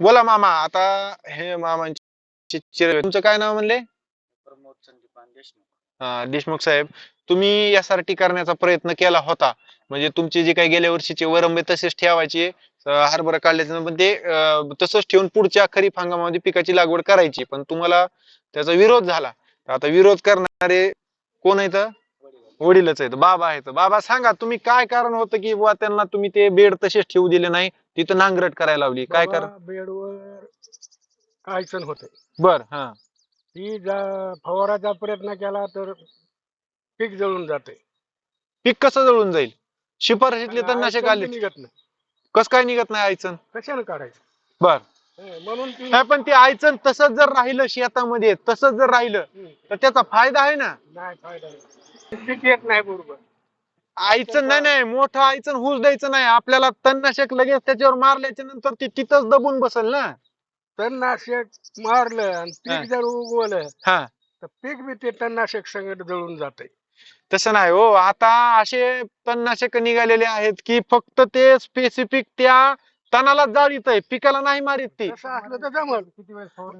बोला मामा आता हे मामांचे तुमचं काय नाव म्हणले? प्रमोद संदीपान देशमुख. हा, देशमुख साहेब तुम्ही यासाठी करण्याचा प्रयत्न केला होता. म्हणजे तुमचे जे काही गेल्या वर्षीचे वरंबे तसेच ठेवायचे अं, हरभरा काढल्याचं पण ते अं, तसंच ठेवून पुढच्या खरीप हंगामामध्ये पिकाची लागवड करायची पण तुम्हाला त्याचा विरोध झाला. तर आता विरोध करणारे कोण आहेत? वडील वडीलच आहेत. बाबा आहेत. बाबा सांगा तुम्ही काय कारण होतं की बुवा त्यांना तुम्ही ते बेड तसेच ठेवू दिले नाही? तिथं नांगरट करायला लावली. काय कारण बेडवर अडचण होते बर हा. ही जा- फवाराचा प्रयत्न केला तर पीक जळून जाते पीक कसं जळून जाईल? शिफारशीतले तणनाशक अडचण आले बी निघत नाही. कस काय निघत नाही आयचन कशाने काढायचं? बर. हं, म्हणून ती नाही पण ते आयचन तसंच जर राहिलं शेतामध्ये तसंच जर राहिलं हं, तर त्याचा फायदा आहे ना? नाही फायदा नाही. पीक येत नाही बरोबर. आयचन नाही नाही मोठं आयचन हुस द्यायचं नाही. आपल्याला तणनाशक लगेच त्याच्यावर मारल्याच्या नंतर ते तिथंच दबून बसल ना. तणनाशक मारलं आणि हा. पीक जर उगवलं हा. तर पीक बी ते तणनाशक संगत जळून जाते तसं नाही हो. आता असे तणनाशक निघालेले आहेत की फक्त ते स्पेसिफिक त्या तणाला जाळीत आहे पिकाला नाही मारित ती. तसं असलं तर जमल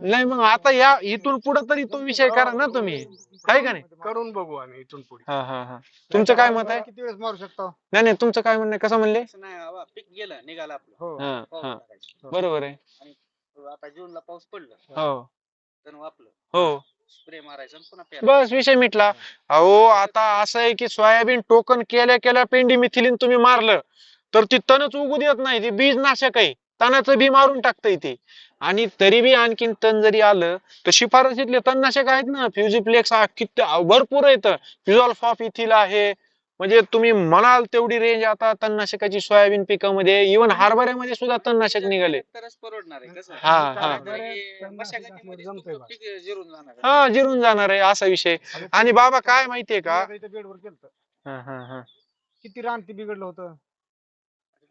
नाही मग आता या इथून पुढे तरी तो विषय करा ना तुम्ही. आहे का नाही? करून बघू आम्ही इथून पुढे. हा हा हा. तुमचं काय मत आहे? किती वेळेस मारू शकतो? नाही नाही तुमचं काय म्हणणं आहे? कसं म्हणले? असं नाही बाबा पीक गेलं निघालं आपलं. हो. हा पाऊस हा. टाकायचं. बरोबर आहे. आता जूनला पाऊस पडलं. हो. तर वापलं हो. स्प्रे मारायचं आणि पुन्हा पेरायचं. बस विषय मिटला. अहो आता असं आहे की सोयाबीन टोकन केल्या केल्या पेंडी मिथिलीन तुम्ही मारलं. तर ती तणच उगू देत नाही ती बीज नाशक आहे. तणाचं बी मारून टाकतंय ते. आणि तरी बी आणखीन तण जरी आलं तर शिफारशीतले तणनाशक आहेत ना फ्युजिप्लेक्स किती भरपूर आहेत. फ्युजॉल्फ ऑफ इथिल आहे. म्हणजे तुम्ही म्हणाल तेवढी रेंज आता तणनाशकाची सोयाबीन पिकामध्ये इव्हन हरभऱ्यामध्ये सुद्धा तणनाशक निघाले. तरच परवडणार आहे कसं हा, जिरून जाणार आहे. हा जिरून जाणार आहे असा विषय. आणि बाबा काय माहितीये का? बेडवर केलं हा हा हा. किती रान ते बिघडलं होतं?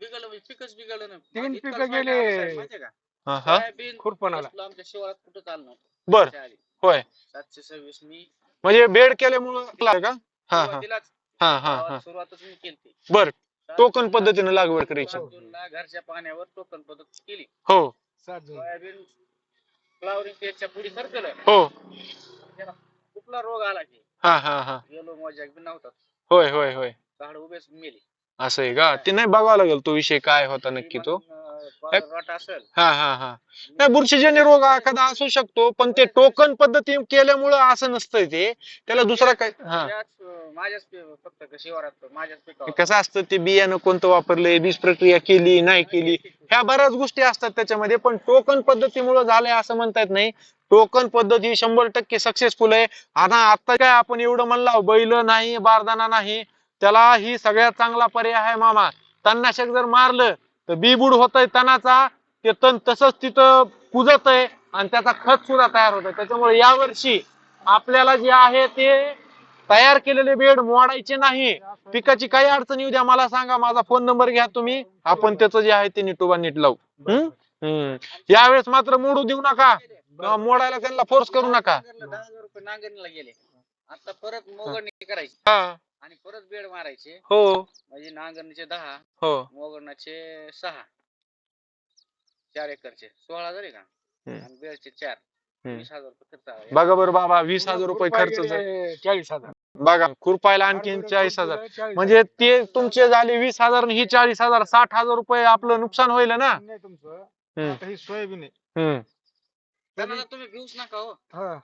बिघडलं म्हणजे पिकच बिघडलं ना तीन इतका पिकं फायदा गेले. आमचा आहे माहितीये का? हा हा. सोयाबीन खुरपणाला. आमच्या शिवारात कुठं चाललं नव्हतं बर त्याच्या आधी. होय. सातशे सव्वीस मी म्हणजे बेड केल्यामुळं का? हा हा. सुरुवातीलाच. हा हा हा. गावात सुरुवातच मी केली बर. टोकन पद्धतीने लागवड करायची. जूनला घरच्या पाण्यावर टोकन पद्धत केली. हो. सात जून. सोयाबीन फ्लावरिंग स्टेजच्या पुढे सरकलं हो. त्याला कुठला रोग आला की? हा हा हा. येलो मोजॅक बी नव्हता. होय होय होय. झाड उभेच मेली. असं आहे का? ते नाही बघावं लागेल तो विषय काय होता नक्की तो. हा हा हा नाही बुरशीजन्य रोग एखादा असू शकतो पण ते टोकन पद्धती केल्यामुळं असं नसतंय ते. त्याला दुसरा काय? हा. कसं असतं ते बियाणं कोणतं वापरलंय बीज प्रक्रिया केली नाही केली. ह्या बऱ्याच गोष्टी असतात त्याच्यामध्ये पण टोकन पद्धतीमुळे झालंय असं म्हणता येत नाही. टोकन पद्धत ही शंभर टक्के सक्सेसफुल आहे. आता आता काय आपण एवढं म्हणला बैल नाही बारदाना नाही त्याला ही सगळ्यात चांगला पर्याय आहे मामा. तणनाशक जर मारलं तर बीबूड होतंय तणाचा ते तण तसंच तिथं कुजत आहे आणि त्याचा खत सुद्धा तयार होतोय. त्याच्यामुळे यावर्षी आपल्याला जे आहे ते तयार केलेले बेड मोडायचे नाही. पिकाची काही अडचण येऊ द्या मला सांगा माझा फोन नंबर घ्या तुम्ही. आपण त्याचं जे आहे ते नीटोबा नीट लावू. हम्म? हम्म. यावेळेस मात्र मोडू देऊ नका. मोडायला त्यांना फोर्स करू नका. नांगरणीला गेले. आता परत मोगडणी करायची. आणि परत बेड मारायचे. हो. म्हणजे नांगरणीचे दहा हो. मोगडणाचे सहा. चार एकरचे. सोळा हजार आहे का? हम्म. आणि बेडचे चार. हम्म. वीस हजार रुपये खर्च आला. बघा बरं बाबा वीस हजार रुपये खर्च झाला. चाळीस हजार. बघा खुरपायला आणखीन चाळीस हजार. म्हणजे ते तुमचे झाले वीस हजार आणि ही चाळीस हजार. साठ हजार रुपये आपलं नुकसान होईल ना? नाही तुमचं. हम्म. आता ही सोयाबीन आहे. हम्म. तुम्ही भिऊच नका हो. हा.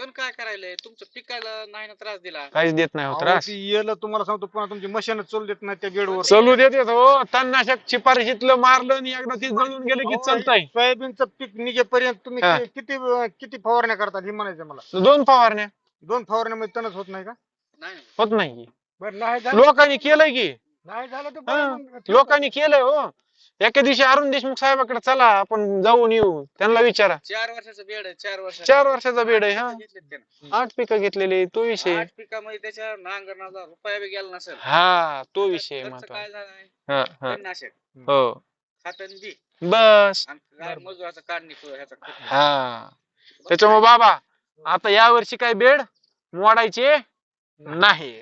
पण काय करायलंय? तुमचं पिकायला नाही ना त्रास दिला? काहीच देत नाही हो अहो, त्रास. ती येलं तुम्हाला सांगतो पुन्हा तुमची मशीन चल देत नाही त्या बेडवर. चलू देत हो. तणनाशक शिपारशीतलं मारलं आणि एकदा ती जळून गेलं की चालतंय. सोयाबीनचं पीक निघेपर्यंत तुम्ही हा. कि- किती किती फवारण्या करतात हे म्हणायचं मला? दोन फवारण्या. दोन फवारण्यामध्ये तणच होत नाही का? नाही. होत नाही. बरं नाही झालं. लोकांनी केलंय की. नाही झालं तर हा. बरं मग. लोकांनी केलंय हो. एका दिवशी अरुण देशमुख साहेबाकडे चला आपण जाऊन येऊ. त्यांना विचारा. चार वर्षाचं बेड आहे चार वर्ष चार वर्षाचा बेड आहे हा. घेतलेत त्यानं. आठ पिकं घेतलेले तो विषय. आठ पिकामध्ये त्याच्या नांगरणाचा रुपया बी गेला नसेल. हा तो विषय खर्च महत्त्वाचा. काय हा हा. तणनाशक. हो. खातन बी. बस. आणि मजुराचा काढणी करू ह्याचा खर्च. हा. त्याच्यामुळे बाबा आता या वर्षी काय बेड मोडायचे नाही.